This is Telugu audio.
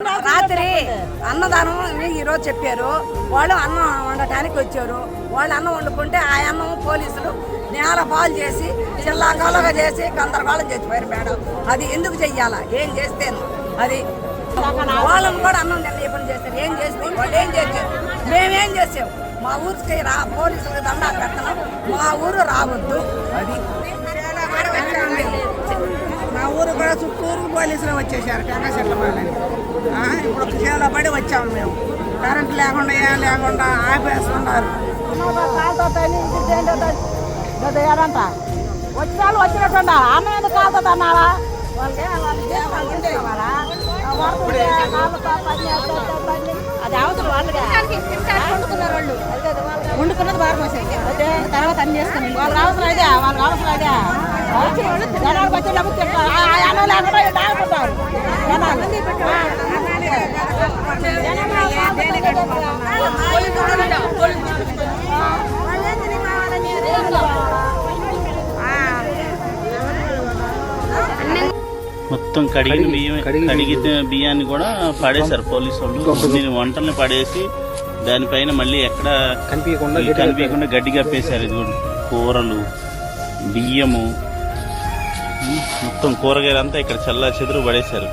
రాత్రి అన్నదానం ఈరోజు చెప్పారు. వాళ్ళు అన్నం వండటానికి వచ్చారు. వాళ్ళు అన్నం వండుకుంటే ఆ అన్నం పోలీసులు నేల పాలు చేసి చిల్లాకాలుగా చేసి గందరగోళం చేసిపోయారు మేడం. అది ఎందుకు చెయ్యాలా? ఏం చేస్తే అది వాళ్ళని కూడా అన్నం తిన్న చేస్తారు ఏం చేస్తే? వాళ్ళు ఏం చేసారు మేమేం చేసాం మా ఊరికి రా పోలీసులకు దండాలు పెడుతున్నాం మా ఊరు రావద్దు. అది కూడా చుట్టూరు పోలీసులు వచ్చేసారు టెంకా చెట్ల వాళ్ళని ఇప్పుడు చేలో పడి వచ్చాము మేము. కరెంట్ లేకుండా ఏం లేకుండా ఆపేస్తున్నారు. ఏదంట వచ్చిన వాళ్ళు వచ్చినట్టు అన్న ఎందుకు కాలుతుంది అన్నారా. అది వాళ్ళు వండుకున్నది తర్వాత అన్ని చేసుకుని వాళ్ళకి అవసరం ఇదే వాళ్ళకి అవసరం వాళ్ళు మొత్తం కడిగిన బియ్యం కడిగిన బియ్యాన్ని కూడా పడేశారు పోలీసు వాళ్ళు దీని వంటల్ని పడేసి దానిపైన మళ్ళీ ఎక్కడ కనిపించకుండా కనిపించకుండా గడ్డి కప్పేశారు ఇది కూడా కూరలు బియ్యము మొత్తం కూరగాయలంతా ఇక్కడ చల్ల చెదురు పడేశారు.